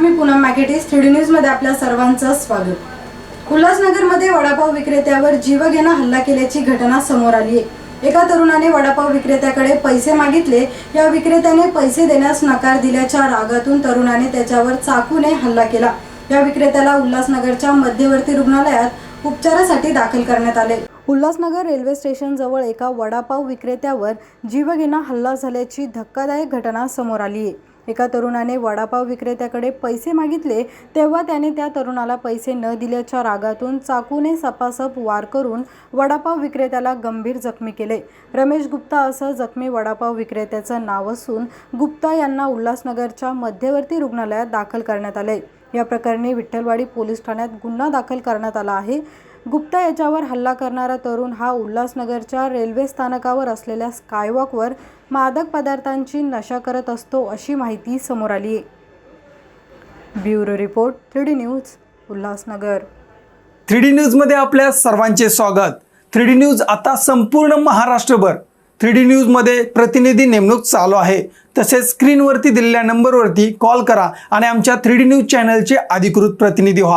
मी पूनम मॅकेटिस three D news आपल्या सर्वांचं स्वागत. उल्हासनगरमध्ये वडापाव विक्रेत्यावर जीवघेणा हल्ला केल्याची घटना समोर आली आहे. एका तरुणाने वडापाव विक्रेत्याकडे पैसे मागितले. या विक्रेत्याने पैसे देण्यास नकार दिल्याच्या रागातून तरुणाने त्याच्यावर चाकूने हल्ला केला. या विक्रेत्याला उल्हासनगरच्या मध्यवर्ती रुग्णालयात उपचारासाठी दाखल करण्यात आले. उल्हासनगर रेल्वे स्टेशनजवळ एका वडापाव विक्रेत्यावर जीवघेणा हल्ला झाल्याची धक्कादायक घटना समोर आली आहे. एका तरुणाने वडापाव विक्रेत्याकडे पैसे मागितले तेव्हा त्याने त्या तरुणाला पैसे न दिल्याच्या रागातून चाकूने सपासप वार करून वडापाव विक्रेत्याला गंभीर जखमी केले. रमेश गुप्ता असं जखमी वडापाव विक्रेत्याचं नाव असून गुप्ता यांना उल्हासनगरच्या मध्यवर्ती रुग्णालयात दाखल करण्यात आले. या प्रकरणी विठ्ठलवाडी पोलीस ठाण्यात गुन्हा दाखल करण्यात आला आहे. गुप्ता याच्यावर हल्ला करणारा तरुण हा उल्हासनगरच्या रेल्वे स्थानकावर असलेल्या स्कायवॉकवर मादक पदार्थांची नशा करत असतो अशी माहिती समोर आली. आहे bureau report three D news Ulhasnagar. Three D न्यूजमध्ये आपल्या सर्वांचे स्वागत. थ्री डी न्यूज आता संपूर्ण महाराष्ट्रभर. थ्री डी न्यूजमध्ये प्रतिनिधी नेमणूक चालू आहे. तसेच स्क्रीनवरती दिलेल्या नंबरवरती कॉल करा आणि आमच्या थ्री डी न्यूज चॅनलचे अधिकृत प्रतिनिधी व्हा.